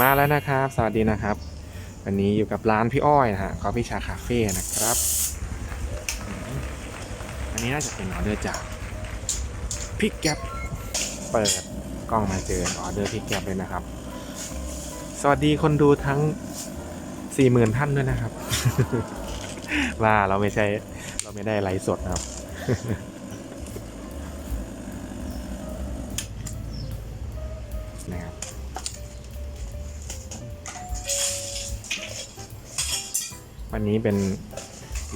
มาแล้วนะครับ สวัสดีนะครับ วันนี้อยู่กับร้านพี่อ้อยนะฮะกอฟี่ชาคาเฟ่นะครับ อันนี้น่าจะเป็นออเดอร์จากพี่แก๊ปเปิดกล้องมาเจอออเดอร์พี่แก๊ปเลยนะครับ สวัสดีคนดูทั้ง40,000ท่านด้วยนะครับ ว่าเราไม่ใช่เราไม่ได้ไลฟ์สดนะครับ วันนี้เป็น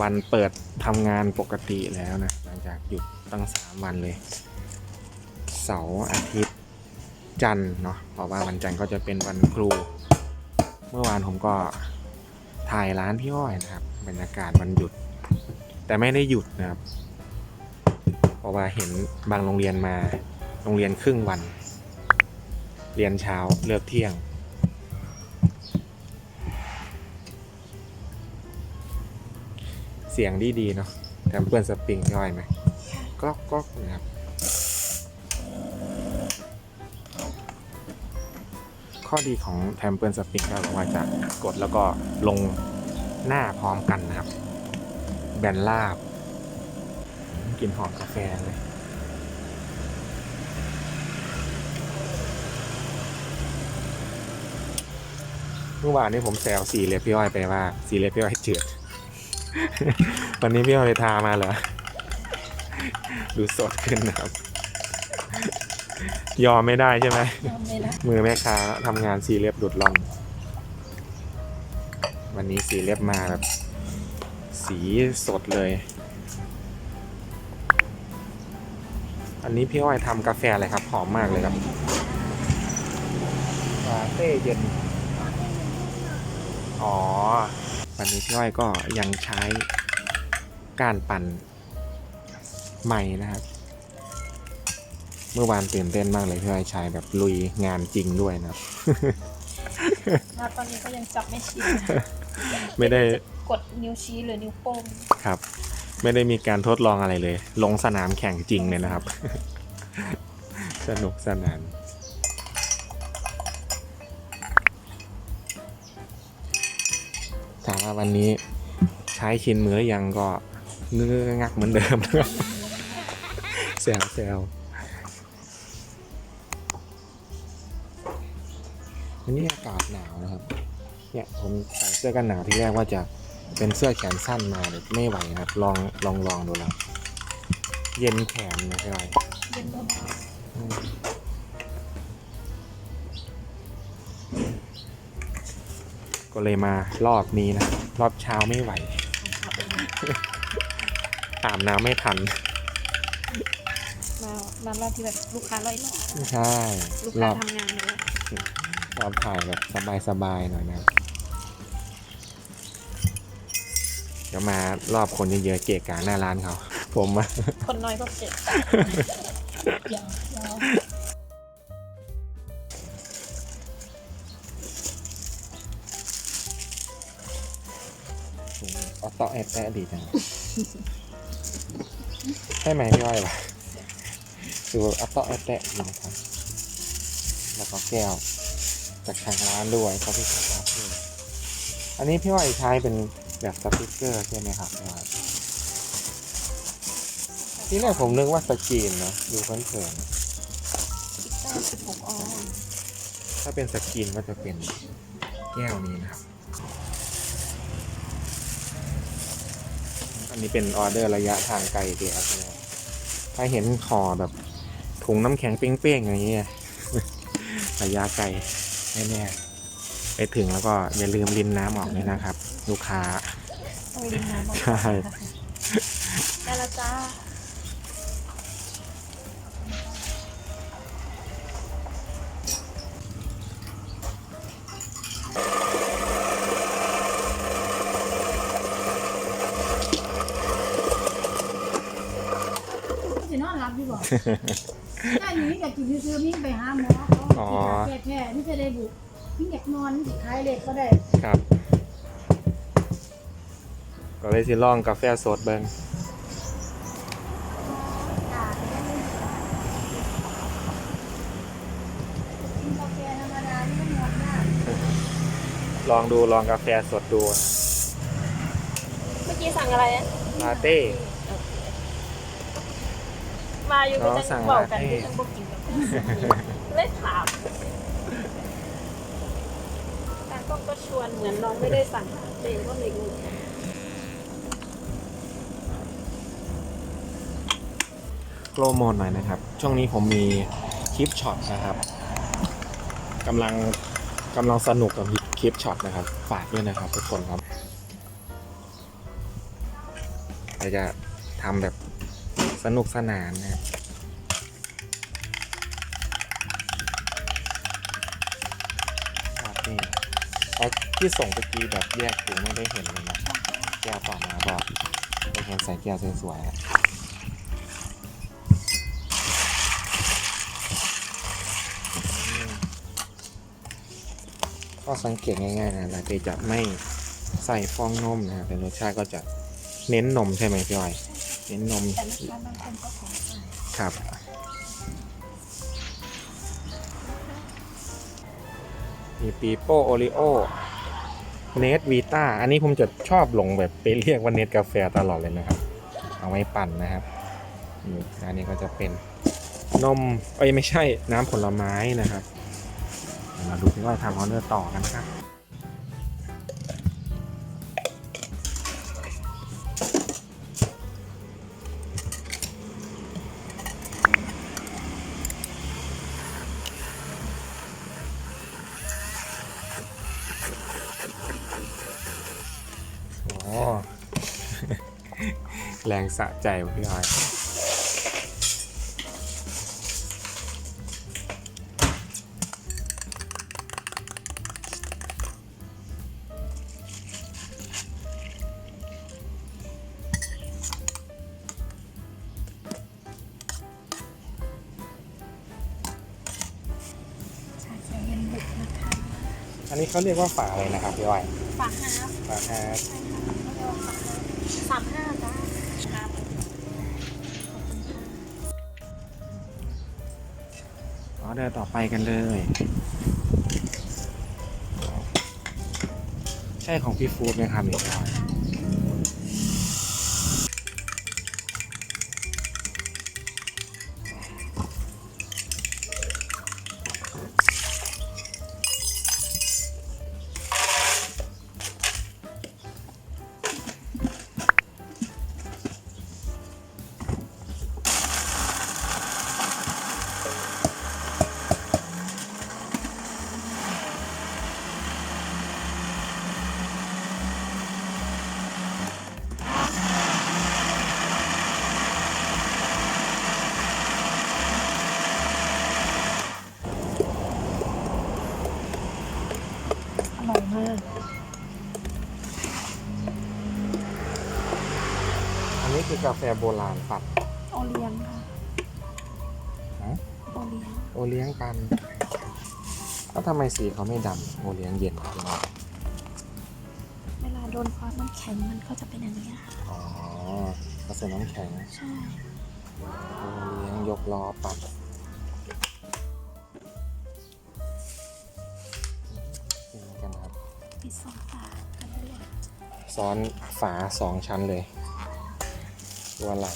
วันเปิดทำงานปกติแล้วนะ หลังจากหยุดตั้งสามวันเลย เสาร์อาทิตย์จันทร์เนาะเพราะว่าวันจันทร์ก็จะเป็นวันครู เมื่อวานผมก็ถ่ายร้านพี่อ้อยนะครับ บรรยากาศวันหยุด แต่ไม่ได้หยุดนะครับ เพราะว่าเห็นบางโรงเรียนมาโรงเรียนครึ่งวัน เรียนเช้าเลิกเที่ยง เสียงดีดี ๆ เนาะแถมเพื่อนสปริงย่อยไหมก็ก็นะครับ ข้อดีของแทมเปิลสปริงก็คือว่าจะกดแล้วก็ลงหน้าพร้อมกันนะครับ แบนลาบกลินหอมกาแฟเลยเมื่อวานนี้ผมแซวสีเล็บพี่อ้อยไปว่าสีเล็บพี่อ้อยเจือด วันนี้พี่อ้อยไปทามาเหรอ ดูสดขึ้นนะครับ ยอมไม่ได้ใช่ไหม ยอมเลยนะมือแม่ค้าทำงานสีเล็บดุดร่อน วันนี้สีเล็บมาแบบ สีสดเลย อันนี้พี่อ้อยทำกาแฟอะไรครับ หอมมากเลยครับลาเต้เย็น อ๋อ วันนี้พี่อ้อยก็ยังใช้ก้านปั่นใหม่นะครับ เมื่อวานตื่นเต้นมากเลยพี่อ้อยใช้แบบลุยงานจริงด้วยนะครับมาตอนนี้ก็ยังจับไม่ชินไม่ได้กดนิ้วชี้หรือนิ้วโป้งครับ ไม่ได้มีการทดลองอะไรเลย ลงสนามแข่งจริงเลยนะครับ สนุกสนาน ถามว่าวันนี้ใช้ชินมือหรือยังก็เงื้องักเหมือนเดิมนะครับแซวแซววันนี้อากาศหนาวนะครับ เนี่ยผมใส่เสื้อกันหนาวที่แรกว่าจะเป็นเสื้อแขนสั้นมาเลยไม่ไหวนะครับ ลองลองลองดูแล้ว เย็นแขนนะพี่อ้อยเย็นเบา ก็เลยมารอบนี้นะ รอบเช้าไม่ไหว อาบน้ำไม่ทันๆมามารอบที่แบบลูกค้าลอยหล่อใช่ลูกรค้าอบทำงานเลยรอบถ่ายแบบสบายๆหน่อยนะเดี๋ยวมารอบคนเยอะๆเกะกะหน้าร้านเขา ผมอะ คนน้อยก็เจ็บยาวยาว อาเตาะแอบแตะดีจังใช่ไหมพี่อ้อยวะดูเอาเตาะแอบแตะดีนะครับแล้วก็แก้ว จากทางร้านด้วยเขาพี่ชายรับด้วยอันนี้พี่อ้อยใช้เป็นแบบสติกเกอร์ใช่ไหมครับพี่อ้อยที่แรกผมนึกว่าสกรีนนะดูเผินสิบเก้าสิบหกออนๆถ้าเป็นสกรีนก็จะเป็นแก้วนี้นะครับ นนี้เป็นออเดอร์ระยะทางไกลเดียวใช่ไหมถ้าเห็นคอแบบถุงน้ำแข็งเป้งๆอย่างเงี้ยระยะไกลแน่ๆไปถึงแล้วก็อย่าลืมรินน้ำออกเลยนะครับ ลูกค้าต้องริมน้ำออกใช่ได้แล้วจ้า นอนรับอยู่บ่ถ้าหนีกับกินซื้อๆมิ่งไปหาหมอเขาอ๋อแก้แพ้นี่จะได้บุกมิ่งอยากนอนสิขายเล็กก็ได้ครับ ก็เลยสิลองกาแฟสดเบิ้งกินกาแฟธรรมดานี่มันหมดยากลองดูลองกาแฟสดดูเมื่อกี้สั่งอะไรอะลาเต้ มาอยู่ก็น้องจะสั่งบอกกันลาเต้ที่ฉันบอกกินกับเลยถามตากล้องก็ชวนเหมือนน้องไม่ได้สั่งลาเต้ก็เลยงงโปรโมทหน่อยนะครับ ช่วงนี้ผมมีคลิปช็อตนะครับกำลังกำลังสนุกกับคลิปช็อตนะครับฝากด้วยนะครับทุกคนครับเราจะทำแบบ สนุกสนานนะครับนี่แล้วที่ส่งเมื่อกี้แบบแยกถุงไม่ได้เห็นเลยนะแก้วต่อมาบอกไปเห็นใส่แก้วสวยๆอะก็สังเกตง่ายๆนะลาเต้จะไม่ใส่ฟองนมนะแต่รสชาติก็จะเน้นนมใช่ไหมพี่อ้อย เน้นนมแต่ลูกค้าบางคนก็ขอใส่ครับ มีปีโป้โอริโอเนสวีต้าอันนี้ผมจะชอบหลงแบบไปเรียกว่าเนสกาแฟตลอดเลยนะครับ เอาไว้ปั่นนะครับนี่อันนี้ก็จะเป็นนมเอ้ยไม่ใช่น้ำผลไม้นะครับเดี๋ยวมาดูพี่อ้อยทำออเดอร์ต่อกันนะครับ งสะใจว่ะพี่อ้อยชาเขียวเย็นบุกนะคะอันนี้เขาเรียกว่าฝาอะไรนะครับพี่อ้อยฝากฮาร์ฟฝาฮาร์ดใช่ค่ะเขาเรียกว่าฝากฮาร์ฟสามห้าจ้า เดอร์ต่อไปกันเลย ใช่ของพี่ฟูดไหมครับพี่ นนี้คือกาแฟโบราณปั่นโอเลี้ยงค่ะฮะโอเลี้ยงโอเลี้ยงปั่นแล้วทำไมสีเขาไม่ดำโอเลี้ยงเย็นพี่อ้อยเวลาโดนความน้ำแข็งมันก็จะเป็นอย่างนี้ค่ะอ๋อผสมน้ำแข็งใช่โอเลี้ยงยกล้อปั่นกินกันครับมีสองฝากันได้เลยซ้อนฝาสองชั้นเลย ตัวไหล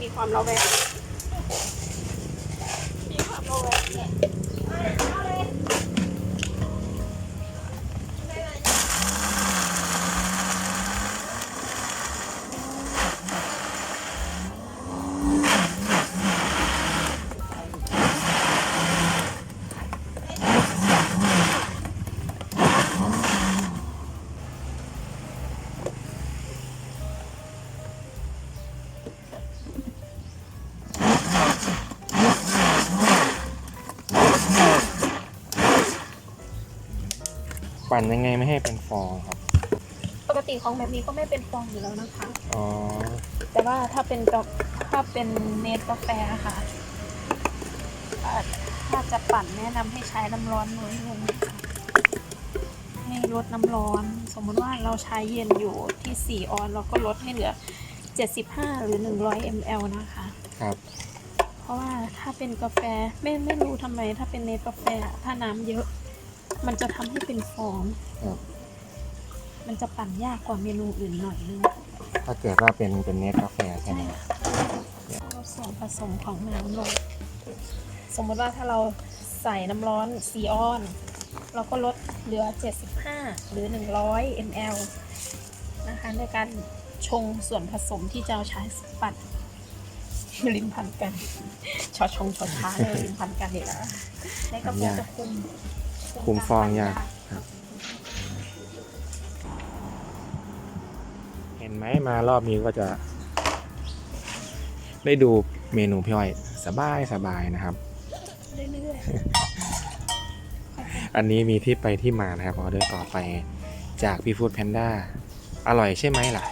มีความระแวง ปั่นยังไงไม่ให้เป็นฟองครับ ปกติของแบบนี้ก็ไม่เป็นฟองอยู่แล้วนะคะ อ๋อ แต่ว่าถ้าเป็นกาถ้าเป็นเนสกาแฟค่ะอ่าถ้าจะปั่นแนะนำให้ใช้น้ำร้อนน้อยลงค่ะให้ลดน้ำร้อน สมมุติว่าเราใช้เย็นอยู่ที่ 4 ออนเราก็ลดให้เหลือ 75 หรือ 100 ml นะคะ ครับ เพราะว่าถ้าเป็นกาแฟไม่ไม่รู้ทำไม ถ้าเป็นเนสกาแฟอะถ้าน้ำเยอะ มันจะทำให้เป็นฟองครับมันจะปั่นยากกว่าเมนูอื่นหน่อยนึงถ้าเกิดว่าเป็นเป็นเนสกาแฟใช่ไหมลดส่วนผสมของน้ำลงสมมติว่าถ้าเราใส่น้ำร้อนซีออน เราก็ลดเหลือ 75 หรือ 100 ml นะคะในการชงส่วนผสมที่จะเอาใช้ปั่นลิ้นพันกันชอชงชอช้าเลยลิ้นพันกันอีกแล้วในกาแฟจะคุม คุมฟองยากกครับ เห็นไหมมารอบนี้ก็จะ ได้ดูเมนูพี่อ้อยสบายสบายนะครับ เรื่อยอันนี้มีที่ไปที่มานะครับออเดอร์ต่อไปจากพี่ฟู้ดแพนด้าอร่อยใช่ไหมล่ะ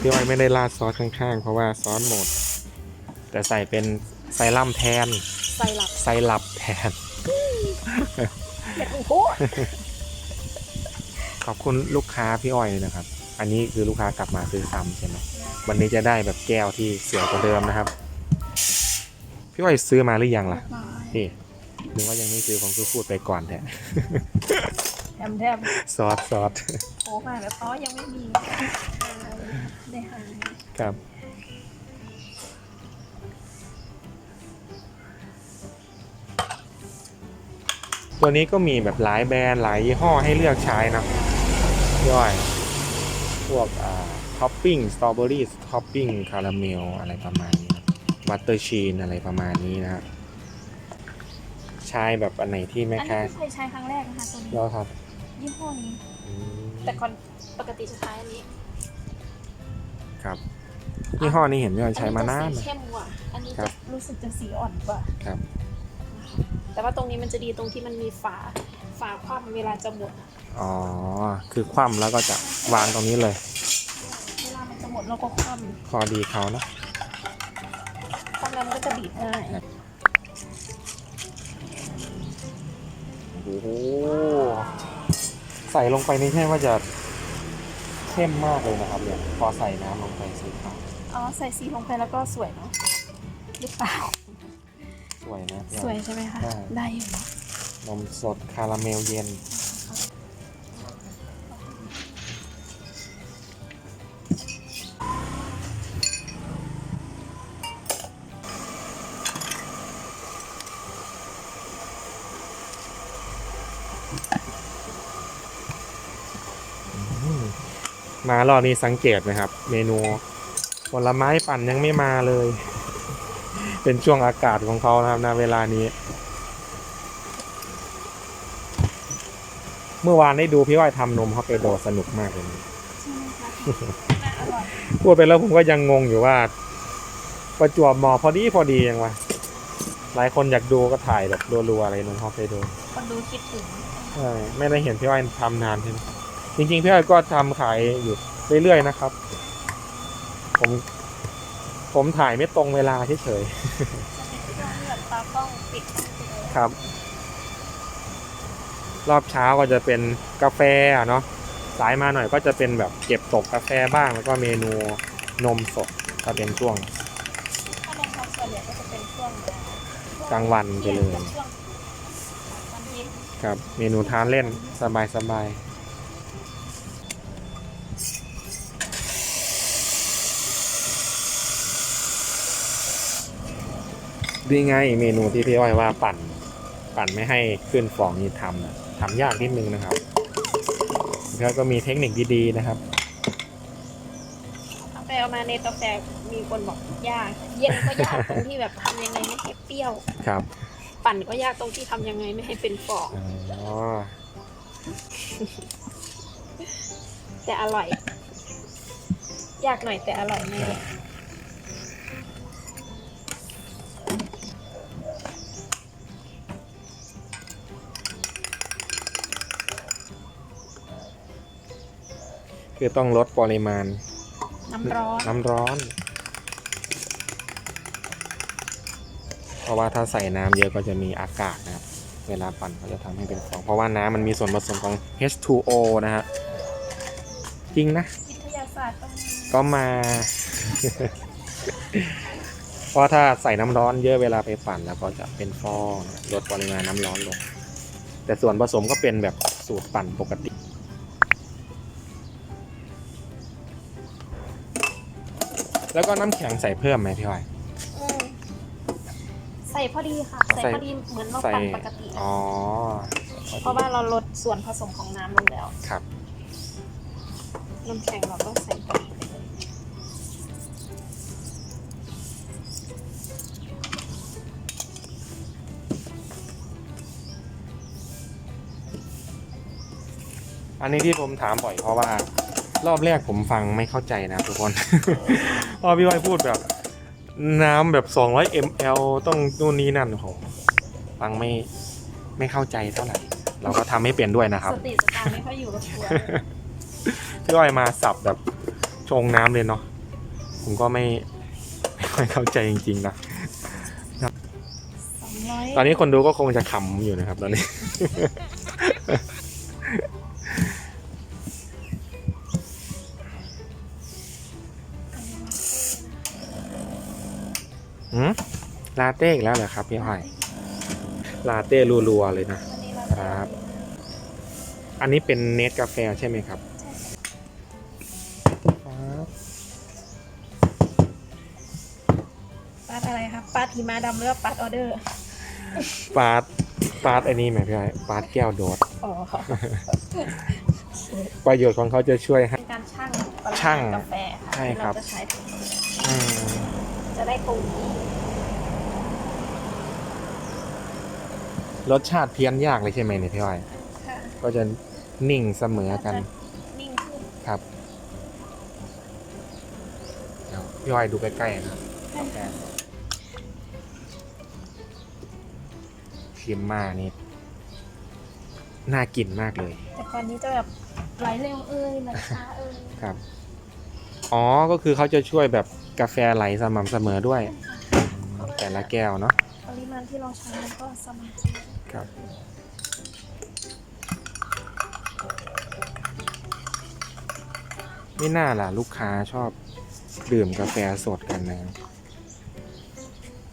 พี่อ้อยไม่ได้ราดซอสข้างๆ เพราะว่าซอสหมด แต่ใส่เป็นไซรัมแทนๆใส่หลับไซรัปแทนเผ็ดโอ้โห ขอบคุณลูกค้าพี่อ้อยเลยนะครับ อันนี้คือลูกค้ากลับมาซื้อซ้ำใช่ไหมวันนี้จะได้แบบแก้วที่สวยกว่าเดิมนะครับ พี่อ้อยซื้อมาหรือยังล่ะนี่หรือว่ายังไม่ซื้อของซื้อพูดไปก่อนแท้แถมแถมซอสซอสโอ้มาแล้วอ๋อยังไม่มีได้หายครับ ตัวนี้ก็มีแบบหลายแบรนด์หลายยี่ห้อให้เลือกใช้นะย่อยพวกอ่าท็อปปิ้งสตรอเบอรี่ท็อปปิ้งคาราเมลอะไรประมาณนี้บัตเตอร์ชีนอะไรประมาณนี้นะครับใช้แบบอันไหนที่แม่อันนี้ค้าไม่เคยใช้ครั้งแรกนะคะตัวนี้ย่อครับยี่ห้อนี้อืมแต่ก่อนปกติจะใช้อันนี้ ครับยี่ห้อนี้เห็นย่อยใช้มานานอัจะนะสีเข้มกว่า อันนี้ครัจะบรู้สึกจะสีอ่อนกว่า ครับ แต่ว่าตรงนี้มันจะดีตรงที่มันมีฝา ฝาคว่ำเวลาจะหมดอะอ๋อ คือคว่ำแล้วก็จะวางตรงนี้เลย เวลามันจะหมดเราก็คว่พอดีเขานะำคว่ำแล้วมันก็จะบีบง่ายโอ้โหใส่ลงไปนี่ใช่ว่าจะเข้มมากเลยนะครับเนี่ยพอใส่น้ำลงไปสีขาวอ๋อ ใส่สีลงไปแล้วก็สวยเนาะหรือเปล่า สวยนะพี่สอ้วอยยใช่ไหมคะ ได้ ได้อยู่เนอะนมสดคาราเมลเย็น มารอบนี้สังเกตนะครับ เมนูผลไม้ปั่นยังไม่มาเลย เป็นช่วงอากาศของเขานะครับณเวลานี้ เมื่อวานได้ดูพี่อ้อยทำนมฮอกไกโดสนุกมากเลยนะใช่ไหมคะน่าอร่อยพูดไปแล้วผมก็ยังงงอยู่ว่า ประจวบเหมอพอดีพอดียังวะหลายคนอยากดูก็ถ่ายแบบรัวๆอะไรนมฮอกไกโดคนดูคิดถึงใช่ไม่ได้เห็นพี่อ้อยทำนานใช่ไหมจริงๆพี่อ้อยก็ทำขายอยู่เรื่อยๆนะครับ ผม ผมถ่ายไม่ตรงเวลาเฉยจะเป็นช่วงที่แบบตากล้องปิดๆครับ รอบเช้าก็จะเป็นกาแฟอะเนาะสายมาหน่อยก็จะเป็นแบบเก็บตกกาแฟบ้างแล้วก็เมนูนมสดก็เป็นช่วงถ้าในครอบส่วนใหญ่ก็จะเป็นช่วงกลางวันไปเลยช่วงวันเย็นครับ เมนูทานเล่นสบายสบาย ดีไงเมนูที่พี่อ้อยว่าปั่น ปั่นไม่ให้ขึ้นฟองนี่ทำอะทำยากนิดนึงนะครับแล้วก็มีเทคนิคดีๆนะครับเอาไปเอามาในกาแฟมีคนบอกยาก เย็นก็ยากตรงที่แบบทำยังไงไม่ให้เปรี้ยว ครับ ปั่นก็ยากตรงที่ทำยังไงไม่ให้เป็นฟองอ๋อแต่อร่อย ยากหน่อยแต่อร่อยแน่ คือต้องลดปริมาณ น้ำร้อน น้ำร้อน เพราะว่าถ้าใส่น้ำเยอะก็จะมีอากาศนะครับ เวลาปั่นก็จะทำให้เป็นฟอง เพราะว่าน้ำมันมีส่วนผสมของ H2O นะฮะ จริงนะ วิทยาศาสตร์ต้องก็มา เพราะถ้าใส่น้ำร้อนเยอะเวลาไปปั่นแล้วก็จะเป็นฟองลดปริมาณน้ำร้อนลง แต่ส่วนผสมก็เป็นแบบสูตรปั่นปกติ แล้วก็น้ำแข็งใส่เพิ่มไหมพี่อ้อย อืมใส่พอดีค่ะ ใส่ใส่ พอดีเหมือนเราใส่ ปั่นปกติเลยอ๋อเพราะว่าเราลดส่วนผสมของน้ำลงแล้ว ครับ น้ำแข็งเราก็ใส่พอดีไปเลยอันนี้ที่ผมถามบ่อยเพราะว่า รอบแรกผมฟังไม่เข้าใจนะทุกคน พอพี่อ้อยพูดแบบ น้ำแบบ 200 ml ต้องนู่นนี่นั่นโอ้โหฟังไม่ไม่เข้าใจเท่าไหร่ เราก็ทำไม่เป็นด้วยนะครับสติสตางค์ไม่ค่อยอยู่กับตัวพี่อ้อยมาสับแบบชงน้ำเลยเนาะผมก็ไม่ไม่ค่อยเข้าใจจริงๆนะสองร้อยตอนนี้คนดูก็คงจะขำอยู่นะครับตอนนี้ หืมลาเต้อีกแล้วเหรอครับพี่อ้อย ลาเต้รัวๆเลยนะวันนี้เราครับ อันนี้เป็นเนสกาแฟใช่ไหมครับครับปัดอะไรครับปัดหิมะดำหรือว่าปัดออเดอร์ปาดปาดไอ้นี่ไหมพี่อ้อยปาดแก้วโดด อ๋อประโยชน์ของเขาจะช่วยให้ เป็นการชั่งปริมาณชั่งกาแฟค่ะใช่ที่ครัเราบ จะใช้ทั้งหมดอืม จะได้คงที่รสชาติเพี้ยนยากเลยใช่ไหมเนี่ยพี่อ้อยค่ะก็จะนิ่งเสมอกัน นิ่งขึ้นครับเดี๋ยวพี่อ้อยดูใกล้ๆนะครับกาแฟชิมมานี่น่ากินมากเลย แต่ก่อนนี้จะแบบไหลเร็วเอ้ยไหลช้าเอ้ยครับ อ๋อ ก็คือเขาจะช่วยแบบ กาแฟไหลสม่ำเสมอด้วย แต่ละแก้วเนาะปริมาณที่เราใช้มันก็สม่ำเสมอครับ ไม่น่าล่ะลูกค้าชอบดื่มกาแฟสดกันนะครับ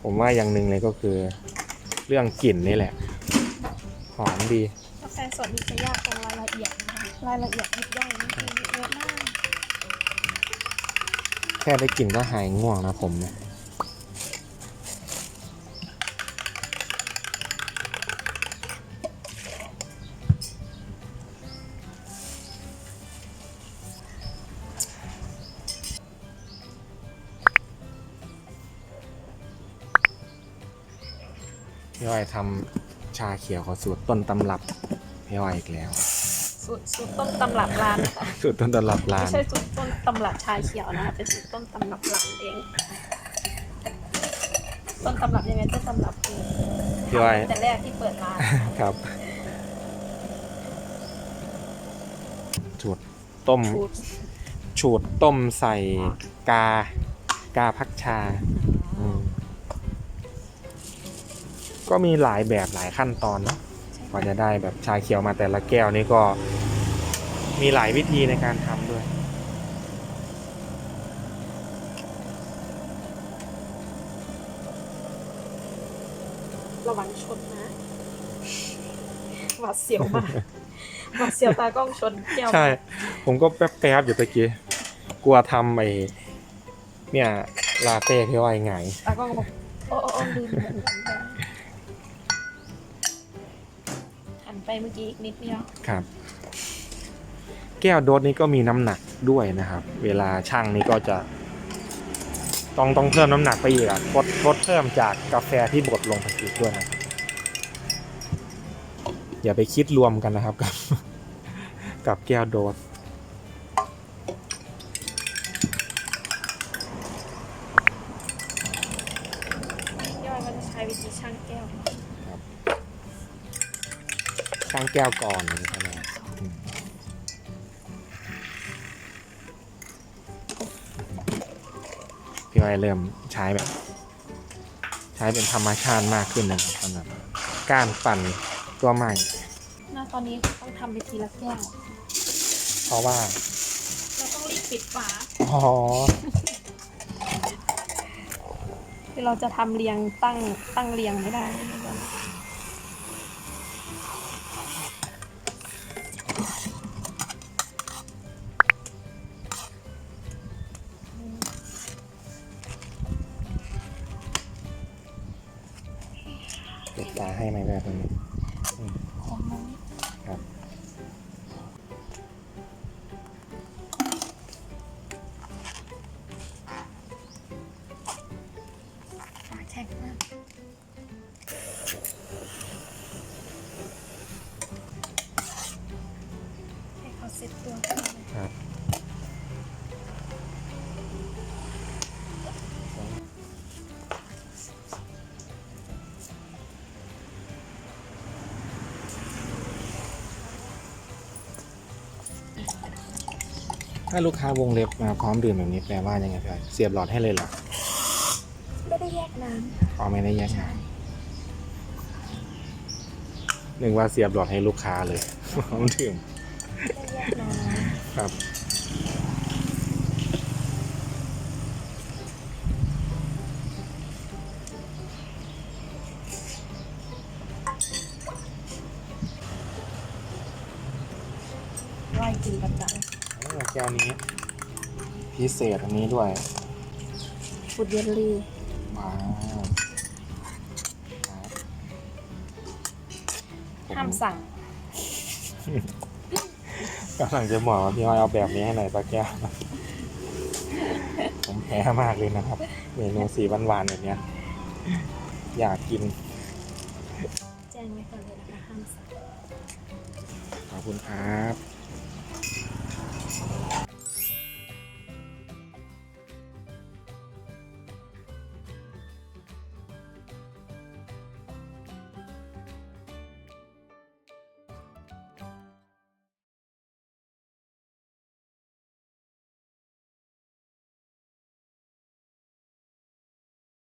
ผมว่าอย่างหนึ่งเลยก็คือ เรื่องกลิ่นนี่แหละ หอมดี กาแฟสดนี่จะยากตรงรายละเอียดนะคะรายละเอียดยิบย่อยนี่คือเยอะมากแค่ได้กลิ่นก็หายง่วงนะผมเนี่ยพี่อ้อยทำชาเขียวขอสูตรต้นตำรับพี่อ้อยอีกแล้ว สูตรสูตรต้นตำรับร้านนะคะสูตรต้นตำรับร้าไม่น ใช่สูตรต้นตำรับชาเขียวนะคะเป็นสูตรต้นตำรับร้านเอง ต้นตำรับยังไงต้นตำรับคือพี่อ้อย แต่แรกที่เปิดร้านครับสูตรต้ม สูตรฉูดต้มใส่กา กาพักชาอืมก็มีหลายแบบหลายขั้นตอนเนาะ กว่าจะได้แบบชาเขียวมาแต่ละแก้วนี่ก็มีหลายวิธีในการทำด้วย ระวังชนนะหวาดเสียวมากหวาดเสียวตากล้องชนแก้วใช่ ผมก็แป๊บๆอยู่ตะกี้ กลัวทำไอ้เนี่ยลาเต้พี่ว่ายังไงตากล้องบอกโอ้โอ้โอ้ลืมหัน ไปหันไปเมื่อกี้อีกนิดเดียว ครับ แก้วโดสนี้ก็มีน้ำหนักด้วยนะครับ เวลาช่างนี้ก็จะ ต้องต้องเพิ่มน้ำหนักไปอีกอะทดทดเพิ่มจากกาแฟที่บดลงไปอีกด้วยนะครับอย่าไปคิดรวมกันนะครับกับ กับแก้วโดสย่อยก็จะใช้วิธีช่างแก้วช่างแก้วก่อนใช่ไหมอืมพี่ไว้เริ่มใช้แบบ ใช้เป็นธรรมชาติมากขึ้นนะครับสำหรับการปั่นตัวใหม่ หน้าตอนนี้ต้องทำไปทีละแก้ว เพราะว่า เราต้องรีบปิดฝา อ๋อเคือเราจะทำเรียงตั้งตั้งเรียงไม่ได้ ตาให้ไหมแบบนี้ ถ้าลูกค้าวงเล็บมาพร้อมดื่มแบบนี้แปลว่ายังไงพี่อ้อยเสียบหลอดให้เลยเหรอไม่ได้แยกน้อ๋อไม่ได้แยกงานหนึ่งว่าเสียบหลอดให้ลูกค้าเลยพร้อมดื่มำไม่ได้แยกน้ครับ เศษอันนี้ด้วยำฟุดเยลลี่ว้าวครับผมห้ามสั่ง กำลังจะบอกว่าพี่อ้อยเอาแบบนี้ให้หน่อยสักแก้ว ผมแพ้มากเลยนะครับ เมนูสีหวานๆแบบเนี้ย อยากกิน แจ้งไว้ก่อนเลยนะคะห้ามสั่งขอบคุณครับ